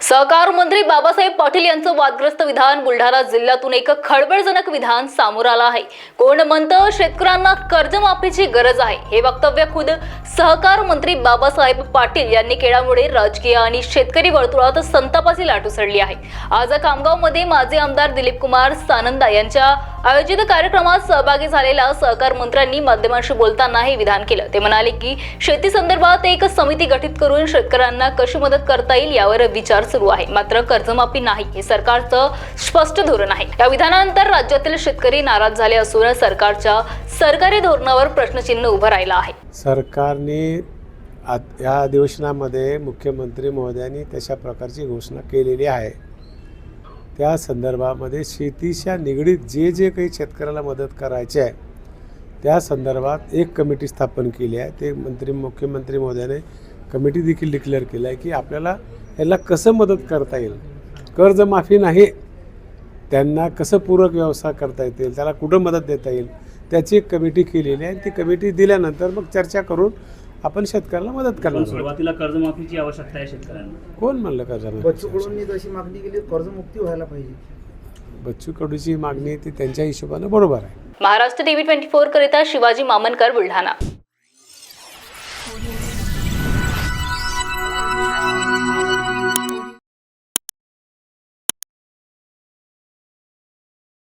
सहकार मंत्री बाबासाहेब पाटील यांचं वादग्रस्त विधान बुलढाणा जिल्ह्यातून एक खळबळजनक विधान समोर आलं आहे. कोण म्हणतं शेतकऱ्यांना कर्जमाफीची गरज आहे? हे वक्तव्य खुद सहकार मंत्री बाबासाहेब पाटील यांनी केल्यामुळे राजकीय आणि शेतकरी वर्तुळात संतापाची लाट उसळली आहे. आज खामगावमध्ये माजी आमदार दिलीप कुमार सानंदा यांच्या आयोजित कार्यक्रमात सहभागी झालेल्या सहकार मंत्र्यांनी माध्यमांशी बोलताना हे विधान केलं. ते म्हणाले की शेती संदर्भात एक समिती गठीत करून शेतकऱ्यांना कशी मदत करता येईल यावर विचार सुरू आहे. मात्र कर्जमाफी नाही हे सरकारचं स्पष्ट धोरण आहे. या विधानानंतर राज्यातील शेतकरी नाराज झाले असून सरकारच्या सरकारी धोरणावर प्रश्नचिन्ह उभं राहिलं आहे. सरकारने या अधिवेशनामध्ये मुख्यमंत्री महोदयांनी तशा प्रकारची घोषणा केलेली आहे. त्या संदर्भामध्ये शेतीच्या निगडीत जे जे काही शेतकऱ्याला मदत करायचे आहे त्या संदर्भात एक कमिटी स्थापन केली आहे. ते मंत्री मुख्यमंत्री महोदयाने कमिटी देखील डिक्लेअर केलं आहे की आपल्याला याला कसं मदत करता येईल? कर्जमाफी नाही. त्यांना कसं पूरक व्यवसाय करता येतील? त्याला कुठं मदत देता येईल? त्याची एक कमिटी केलेली आहे. आणि ती कमिटी दिल्यानंतर मग चर्चा करून आपण शेतकऱ्याला मदत पण करणार सुरुवातीला कर्जमाफीची आवश्यकता आहे शेतकऱ्यांना. कोण म्हणलं बच्चू कर्जमाफी कडूंनी जशी मागणी केली कर्जमुक्ती व्हायला पाहिजे. बच्चू कडूची मागणी ती त्यांच्या हिशोबानं बरोबर आहे. महाराष्ट्र टीव्ही ट्वेंटी फोर करिता शिवाजी मामनकर बुलढाणा.